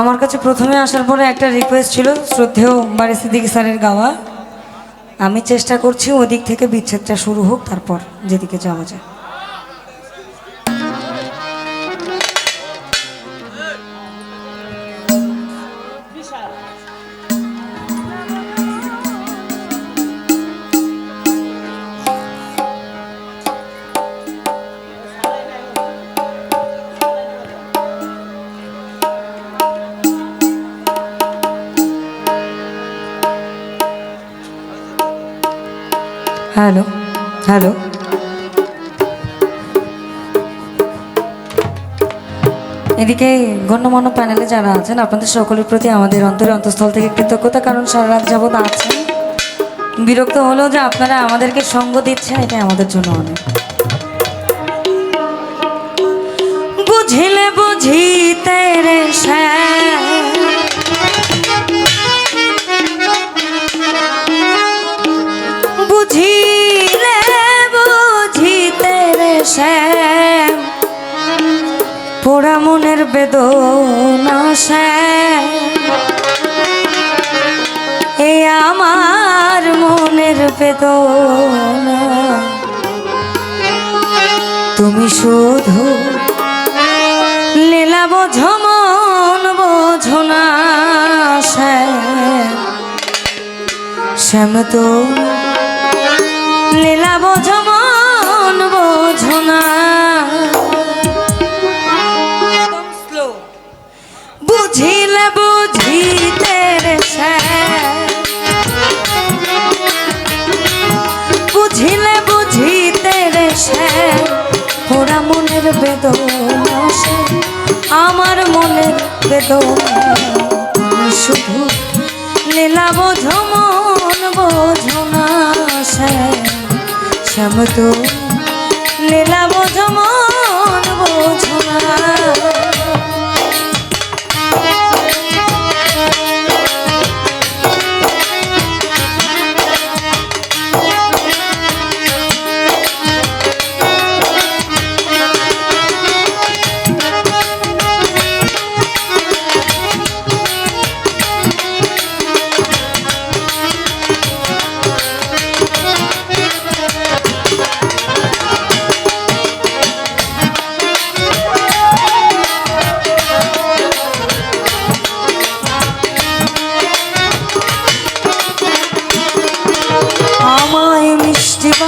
আমার কাছে প্রথমে আসার পরে একটা রিকোয়েস্ট ছিল, শ্রদ্ধেয় বাড়ি সিদ্দিক স্যারের গাওয়া। আমি চেষ্টা করছি ওদিক থেকে বিচ্ছেদটা শুরু হোক, তারপর যেদিকে যাওয়া যায়। হ্যালো হ্যালো এদিকে গণ্যমান্য প্যানেলে যারা আছেন, আপনাদের সকলের প্রতি আমাদের অন্তরে অন্তঃস্থল থেকে কৃতজ্ঞতা, কারণ সারা রাত যাবৎ আছেন। বিরক্ত হলো যে আপনারা আমাদেরকে সঙ্গ দিচ্ছেন এটা আমাদের জন্য অনেক। বুঝিলে বুঝিতে রে শ্যাম বেদনা এই আমার মনের বেদনা। তুমি শুধু লীলা বোঝো, মন বোঝো না শ্যাম তো লীলা বোঝো, মন বোঝো না বেদনা শ্যাম। আমার মনের বেদনা শুধু লীলা বোঝো মন বোঝো না শ্যাম শ্যাম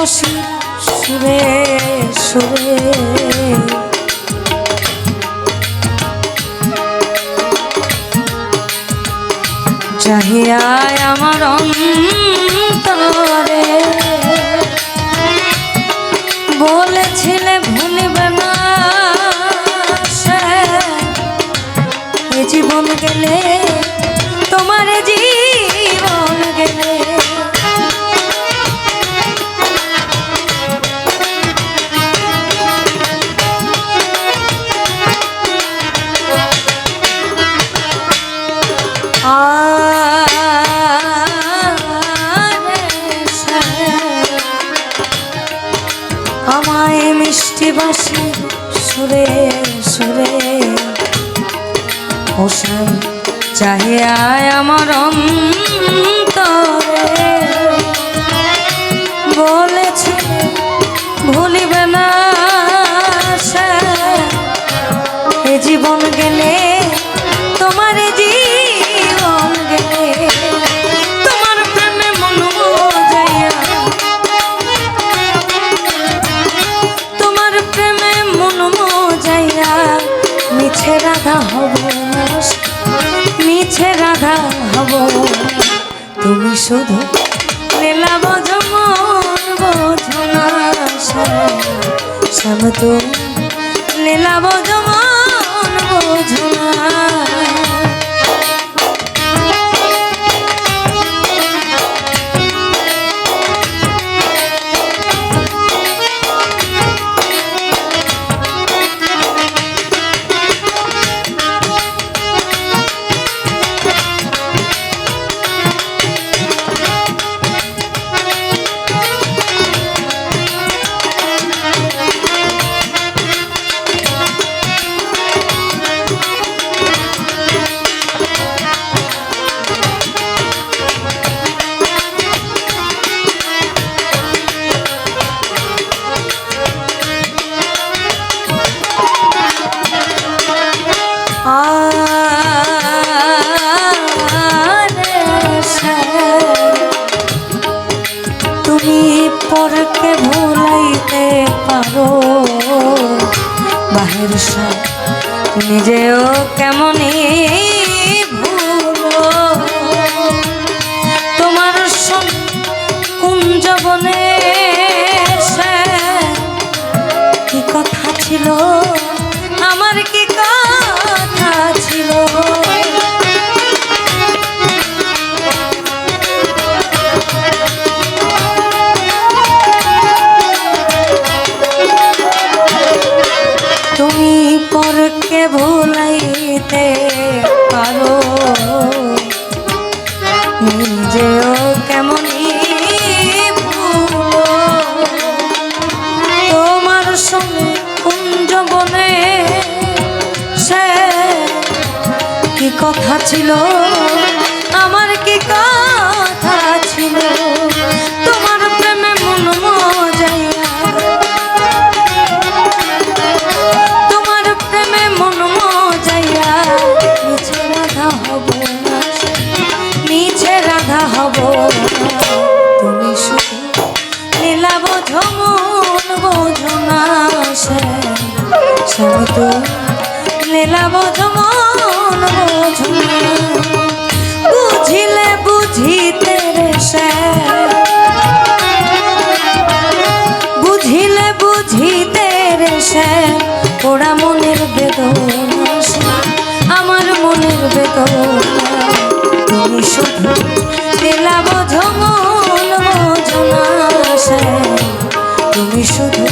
বাসি সুরে সুরে। চাহিয়ায় আমার অন্তরে। বলেছিলে ভুলবে না জীবন গেলে তোমার জীবন গেলে। বাসি সুরে চাহিয়ায় আমার অন্তরে। বলেছে ভুলিবে না এ জীবন গেলে তোমার জীবন মিছে রাধা হব, মিছে রাধা হব। তুমি শুধু লীলা বোঝো মন বোঝো না শ্যাম তুমি হতে পারো বাহির সব নিজেও কেমনই ভুলো। তোমার কুঞ্জবনে কি কথা ছিল? ছিল, আমার কি কথা ছিল? তোমার প্রেমে মন মজাইয়া তোমার প্রেমে মন মজাইয়া নিচে রাধা হব নিচে রাধা হব তুমি শুধু লীলা বোঝো, মন বোঝো না সে। সব তো লীলা বোঝো, মন বুঝিলে বুঝিতে রে বুঝিলে বুঝিতে রে ওরা মনের বেদনা আমার মনের বেদনা। তুমি শুধু দিলা বোঝো, মন বোঝো শুধু